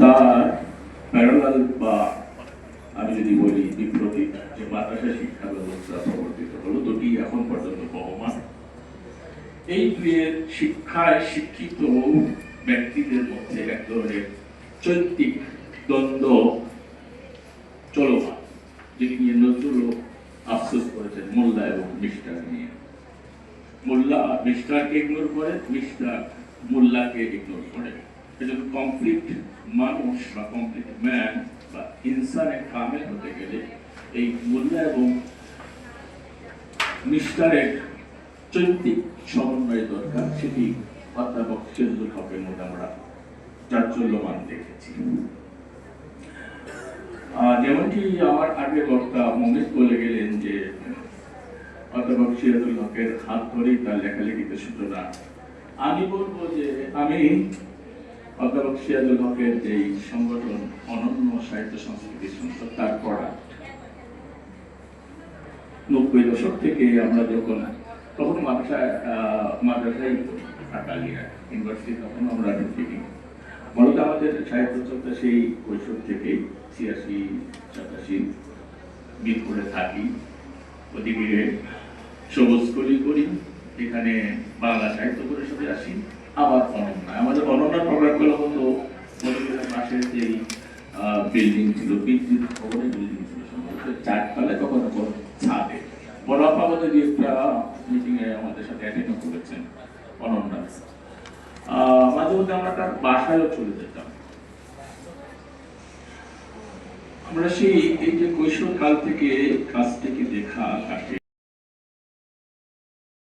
তার প্যারালাল বা আমি যদি বলি বিপ্লবী যে মাদ্রাসা শিক্ষা ব্যবস্থা প্রবর্তিত হলো, দুটি এখন পর্যন্ত বহমান। এই দুয়ের শিক্ষায় শিক্ষিত ব্যক্তিদের মধ্যে এক ধরনের চৈত্তিক দ্বন্দ্ব চলমান, যেটি নিয়ে নজরুলও আফসোস করেছেন মোল্লা এবং মিস্টার নিয়ে। মোল্লা মিস্টারকে ইগনোর করে মিস্টার মোল্লাকে ইগনোর করে এজন্য কমপ্লিট মানুষ বা কমপ্লিট ম্যান বা কামেল হতে গেলে এই এবং চৈত্তিক সমন্বয় দরকার, সেটি অধ্যাপক হকের মধ্যে আমরা চাঞ্চল্যমান দেখেছি। যেমনটি আমার আগে বক্তা মমিত বলে গেলেন যে, অধ্যাপক সিরাজুল হকের হাত ধরেই তার লেখালেখিতে সূচনা। আমি বলব যে আমি অধ্যাপক সিরাজুল হকের যে সংগঠন, অনন্য সাহিত্য সংস্কৃতি সংসদ তার পড়া নব্বই দশক থেকে আমরা যখন, তখন মাদ্রাসায় মাদ্রাসায় ঢাকালিয়া ইউনিভার্সিটি তখন আমরা ঢুকিনি। মূলত আমাদের সাহিত্য চর্চা সেই কৈশোর থেকেই, ছিয়াশি, সাতাশি মিরপুরে থাকি। ওদিকে সবুজ করি করি, এখানে বাংলা সাহিত্য পরিষদে আসি, আবার অনন্যা আমাদের অনন্যা প্রোগ্রামগুলো হতো মধুপুরের পাশের যেই বিল্ডিং ছিল। বিদ্যুৎ ভবনের বিল্ডিং ছিল। চারতলায় কখনো কখনো ছাদে আমাদের আমাদের সাথে অ্যাটেন্ড করেছেন মাঝে মধ্যে আমরা তার বাসায়ও চলে যেতাম। আমরা সেই এই যে কৈশোর কাল থেকে কাজ থেকে দেখা কাছে